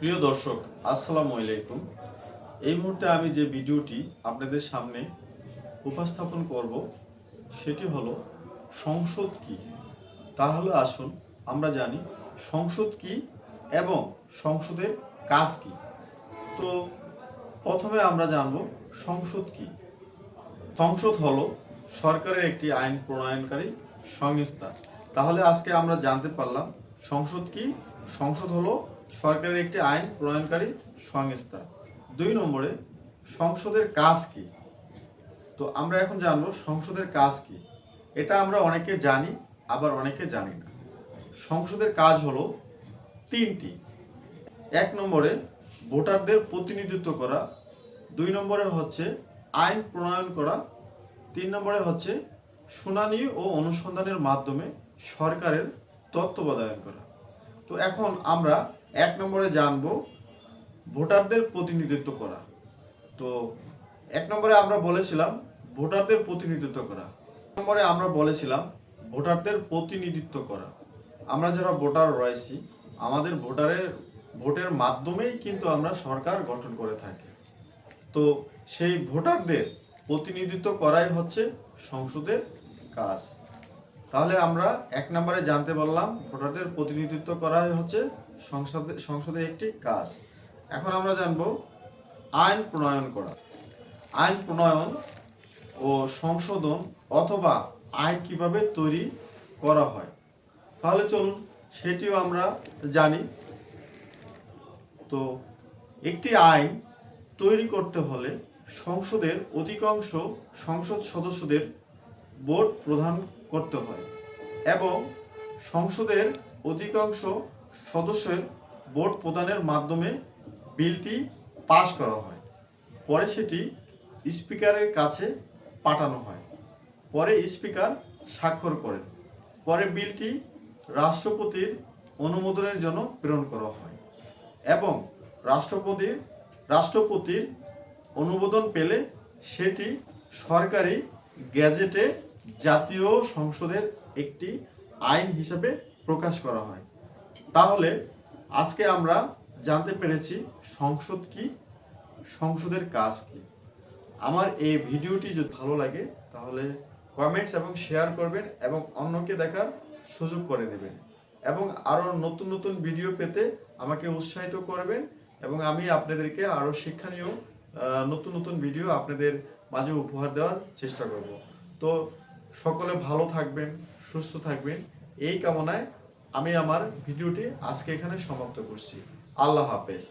প্রিয় দর্শক, আসসালামু আলাইকুম। এই মুহূর্তে আমি যে ভিডিওটি আপনাদের সামনে উপস্থাপন করব, সেটি হলো, সংসদ কি? তাহলে আসুন, আমরা জানি, সংসদ কি এবং সংসদের কাজ কি? তো, প্রথমে আমরা জানব, সংসদ কি? সংসদ হলো সরকারের একটি আইন প্রণয়নকারী সংস্থা। তাহলে আজকে আমরা জানতে পারলাম, সংসদ কি? সংসদ হলো সরকারের একটি আইন প্রণয়নকারী সংস্থা। দুই নম্বরে, সংসদের কাজ কি? তো আমরা এখন জানব সংসদের কাজ কি। এটা আমরা অনেকে জানি, আবার অনেকে জানি না। সংসদের কাজ হলো তিনটি। এক নম্বরে, ভোটারদের প্রতিনিধিত্ব করা। দুই নম্বরে হচ্ছে আইন প্রণয়ন করা। তিন নম্বরে হচ্ছে শুনানি ও অনুসন্ধানের মাধ্যমে সরকারের তত্ত্বাবধান করা। তো এখন আমরা এক নম্বরে জানব ভোটারদের প্রতিনিধিত্ব করা। তো এক নম্বরে আমরা বলেছিলাম ভোটারদের প্রতিনিধিত্ব করা। নম্বরে আমরা বলেছিলাম ভোটারদের প্রতিনিধিত্ব করা। আমরা যারা ভোটার রয়েছি, আমাদের ভোটারের, ভোটের মাধ্যমেই কিন্তু আমরা সরকার গঠন করে থাকি। তো সেই ভোটারদের প্রতিনিধিত্ব করাই হচ্ছে সংসদের কাজ। তাহলে আমরা এক নম্বরে জানতে পারলাম ভোটারদের প্রতিনিধিত্ব করা হচ্ছে সংসদে সংসদের একটি কাজ। এখন আমরা জানব আইন প্রণয়ন করা। আইন প্রণয়ন ও সংশোধন অথবা আইন কীভাবে তৈরি করা হয়? তাহলে চলুন সেটিও আমরা জানি। তো একটি আইন তৈরি করতে হলে সংসদের অধিকাংশ সংসদ সদস্যদের ভোট প্রদান করতে হয় এবং সংসদের অধিকাংশ সদস্যের ভোট প্রদানের মাধ্যমে বিলটি পাশ করা হয়। পরে সেটি স্পিকারের কাছে পাঠানো হয়। পরে স্পিকার স্বাক্ষর করেন। পরে বিলটি রাষ্ট্রপতির অনুমোদনের জন্য প্রেরণ করা হয় এবং রাষ্ট্রপতির রাষ্ট্রপতির অনুমোদন পেলে সেটি সরকারি গ্যাজেটে জাতীয় সংসদের একটি আইন হিসেবে প্রকাশ করা হয়। তাহলে আজকে আমরা জানতে পেরেছি সংসদ কি, সংসদের কাজ কি। আমার এই ভিডিওটি যদি ভালো লাগে, তাহলে কমেন্টস এবং শেয়ার করবেন এবং অন্যকে দেখার সুযোগ করে দেবেন। এবং আরও নতুন নতুন ভিডিও পেতে আমাকে উৎসাহিত করবেন এবং আমি আপনাদেরকে আরও শিক্ষণীয় নতুন নতুন ভিডিও আপনাদের মাঝে উপহার দেওয়ার চেষ্টা করব। তো সকলে ভালো থাকবেন, সুস্থ থাকবেন। এই কামনায় আমি আমার ভিডিওটি আজকে এখানে সমাপ্ত করছি। আল্লাহ হাফেজ।